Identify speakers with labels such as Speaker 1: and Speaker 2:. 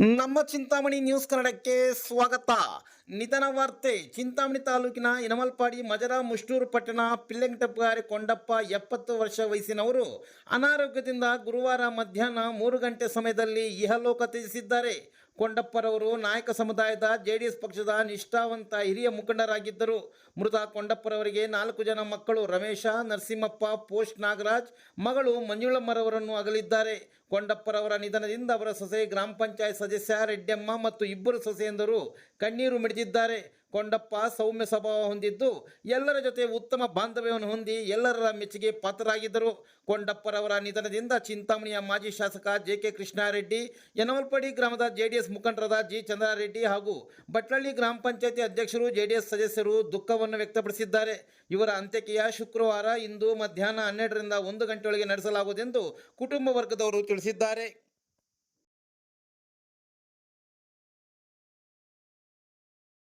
Speaker 1: ನಮ್ಮ ಚಿಂತಾಮಣಿ ನ್ಯೂಸ್ ಕನ್ನಡಕ್ಕೆ ಸ್ವಾಗತ. ನಿಧನ ವಾರ್ತೆ, ಚಿಂತಾಮಣಿ ತಾಲೂಕಿನ ಇನಮಲ್ಪಾಡಿ ಮಜರ, ಮುಷ್ಟೂರು ಪಟ್ಟಣ ಪಿಲ್ಲೆಂಕಟಪ್ಪಗಾರಿ ಕೊಂಡಪ್ಪ ಎಪ್ಪತ್ತು ವರ್ಷ ವಯಸ್ಸಿನವರು ಅನಾರೋಗ್ಯದಿಂದ ಗುರುವಾರ ಮಧ್ಯಾಹ್ನ ಮೂರು ಗಂಟೆ ಸಮಯದಲ್ಲಿ ಇಹಲೋಕ ತ್ಯಜಿಸಿದ್ದಾರೆ. ಕೊಂಡಪ್ಪರವರು ನಾಯಕ ಸಮುದಾಯದ ಜೆಡಿಎಸ್ ಪಕ್ಷದ ನಿಷ್ಠಾವಂತ ಹಿರಿಯ ಮುಖಂಡರಾಗಿದ್ದರು. ಮೃತ ಕೊಂಡಪ್ಪರವರಿಗೆ ನಾಲ್ಕು ಜನ ಮಕ್ಕಳು ರಮೇಶ, ನರಸಿಂಹಪ್ಪ ಪೋಸ್ಟ್ ನಾಗರಾಜ್, ಮಗಳು ಮಂಜುಳಮ್ಮರವರನ್ನು ಅಗಲಿದ್ದಾರೆ. ಕೊಂಡಪ್ಪರವರ ನಿಧನದಿಂದ ಅವರ ಸೊಸೆ ಗ್ರಾಮ ಪಂಚಾಯತ್ ಸದಸ್ಯ ರೆಡ್ಡಮ್ಮ ಮತ್ತು ಇಬ್ಬರು ಸೊಸೆಯಂದರು ಕಣ್ಣೀರು ಮಿಡಿದಿದ್ದಾರೆ. ಕೊಂಡಪ್ಪ ಸೌಮ್ಯ ಸ್ವಭಾವ ಹೊಂದಿದ್ದು ಎಲ್ಲರ ಜೊತೆ ಉತ್ತಮ ಬಾಂಧವ್ಯವನ್ನು ಹೊಂದಿ ಎಲ್ಲರ ಮೆಚ್ಚುಗೆ ಪಾತ್ರರಾಗಿದ್ದರು. ಕೊಂಡಪ್ಪರವರ ನಿಧನದಿಂದ ಚಿಂತಾಮಣಿಯ ಮಾಜಿ ಶಾಸಕ ಜೆ ಕೆ ಕೃಷ್ಣಾರೆಡ್ಡಿ, ಯನವಲ್ಪಡಿ ಗ್ರಾಮದ ಜೆಡಿಎಸ್ ಮುಖಂಡರಾದ ಜಿ. ಚಂದ್ರಾರೆಡ್ಡಿ ಹಾಗೂ ಬಟ್ಲಳ್ಳಿ ಗ್ರಾಮ ಪಂಚಾಯತಿ ಅಧ್ಯಕ್ಷರು ಜೆಡಿಎಸ್ ಸದಸ್ಯರು ದುಃಖವನ್ನು ವ್ಯಕ್ತಪಡಿಸಿದ್ದಾರೆ. ಇವರ ಅಂತ್ಯಕ್ರಿಯೆ ಶುಕ್ರವಾರ ಇಂದು ಮಧ್ಯಾಹ್ನ ಹನ್ನೆರಡರಿಂದ ಒಂದು ಗಂಟೆಯೊಳಗೆ ನಡೆಸಲಾಗುವುದೆಂದು ಕುಟುಂಬ ವರ್ಗದವರು ತಿಳಿಸಿದ್ದಾರೆ.